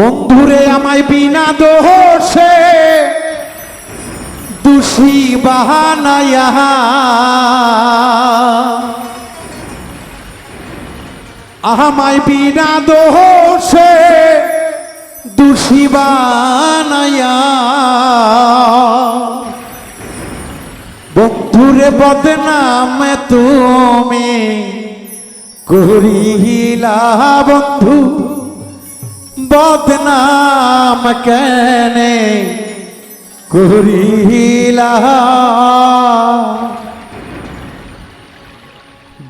বন্ধুরে আমায় বিনা দোষে দোষী বাহানায়া। আমায় বিনা দোষে দোষী বানায়া বন্ধুরে বদনাম তুমি করিলা বন্ধু। বদনাম কেনে করিলা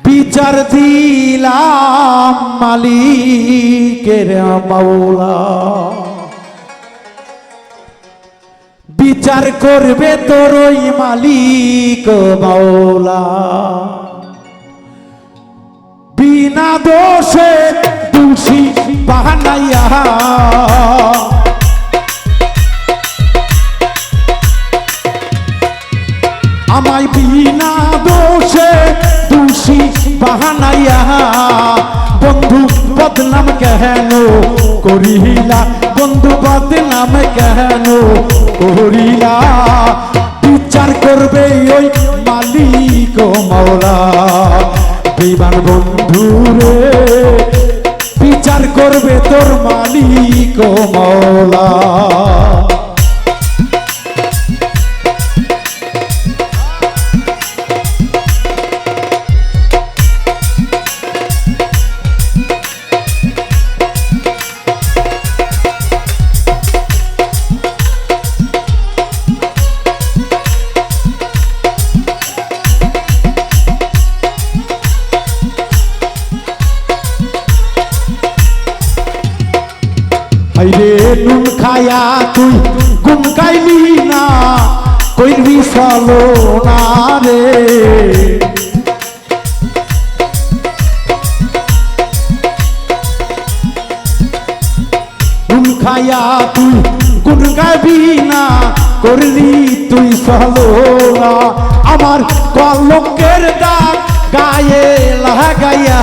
বিচার দিলাম মালিকের মাওলা বিচার করবে তোর ওই মালিক মাওলা বিনা দোষে দোষী বাহানাইয়া। আমায় বিনা দোষে দোষী বাহানাইয়া। বন্ধু বদনাম কেন করিলা? বন্ধু বদনাম কেন করিলা? বিচার করবে ওই মালিক মাওলা। বিমান বন্ধু করবে তোর মালিক ও মাওলা। হাইরে নুন খায়া তুই গুম গাইলি না, কইরবি চলো না রে। নুন খায়া তুই গুন গাইবি না করলি তুই চলো না। আমার কলকের দাগ গায়ে লাগাইয়া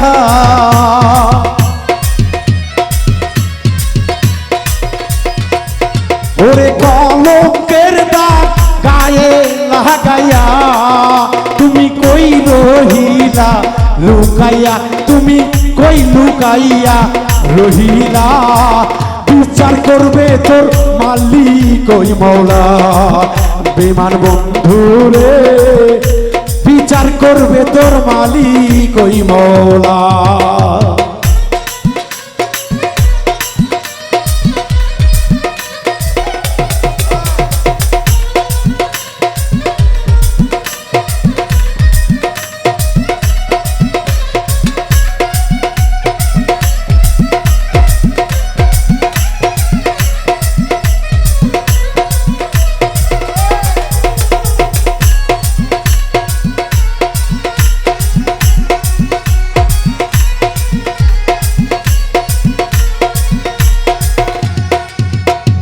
রহিলা, লুকাইয়া, তুমি কই লুকাইয়া রহিলা? বিচার করবে তোর মালিক ওই মৌলা। বিমান বন্ধু রে বিচার করবে তোর মালিক ওই মৌলা।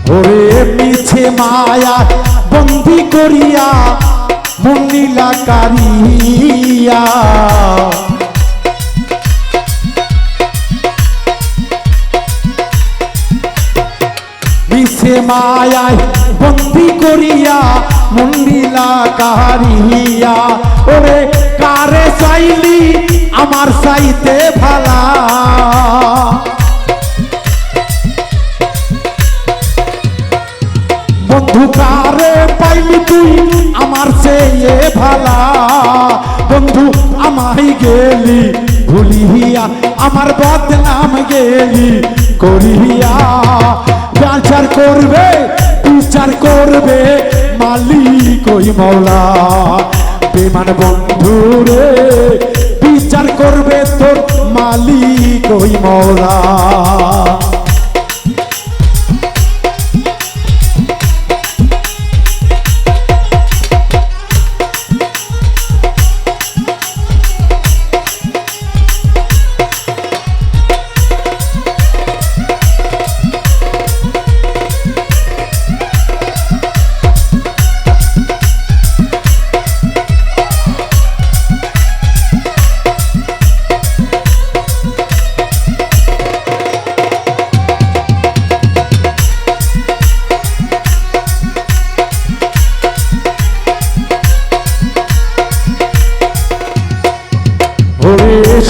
ওরে মিছে মায়া বন্দি করিয়া মন্দিলা কারিয়া মিছে মায়ায় বন্দি করিয়া মন্দিলা কারিয়া ওরে কারে চাইলি আমার চাইতে ভালা? গেলি, ভুলিয়া আমার বদনাম গেলি, করিয়া বিচার করবে বিচার করবে মালিক ওই মৌলা। বিমান বন্ধু রে, বিচার করবে তোর মালিক ওই মৌলা।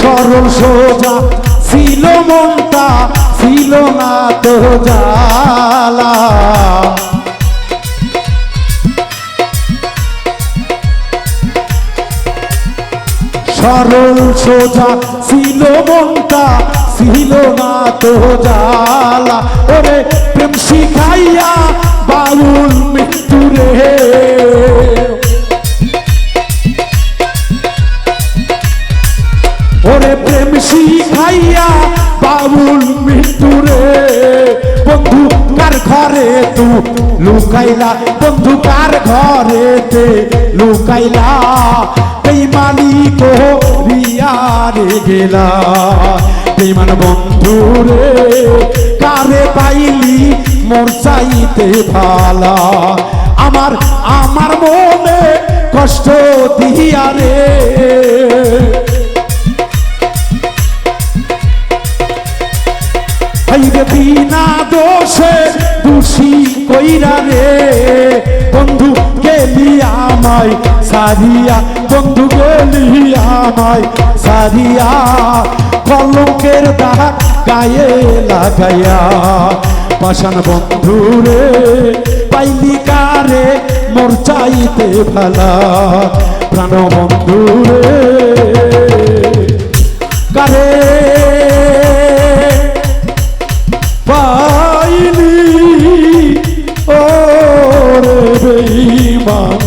সরল সোজা, ছিল মনটা, ছিল না তো জালা সরল সোজা, ছিল মনটা, ছিল না তো জালা ওরে প্রেম শিখাইয়া বাউল মৃত্যু রে ওরে প্রেম শিখাইয়া বাউল মৃত্যু রে। বন্ধু, কার ঘরে তু লুকাইলা? বন্ধু, কার ঘরেতে লুকাইলা? বেইমানি কো রিয়া রে গেলা বেইমান বন্ধু রে, কারে পাইলি মোর চাইতে ভালা? আমার আমার মনে কষ্ট দিয়া রে। কইরা রে। বন্ধু গেলি আমায় সারিয়া বন্ধু গেলি আমায় সারিয়া কলঙ্কের দাগ গায়ে লাগাইয়া। পাশান বন্ধু রে, পাইলি কারে, মোর চাইতে ভালা। প্রাণ বন্ধু রে, কারে বেঈমান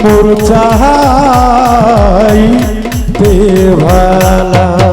মোর চাহাই ভালা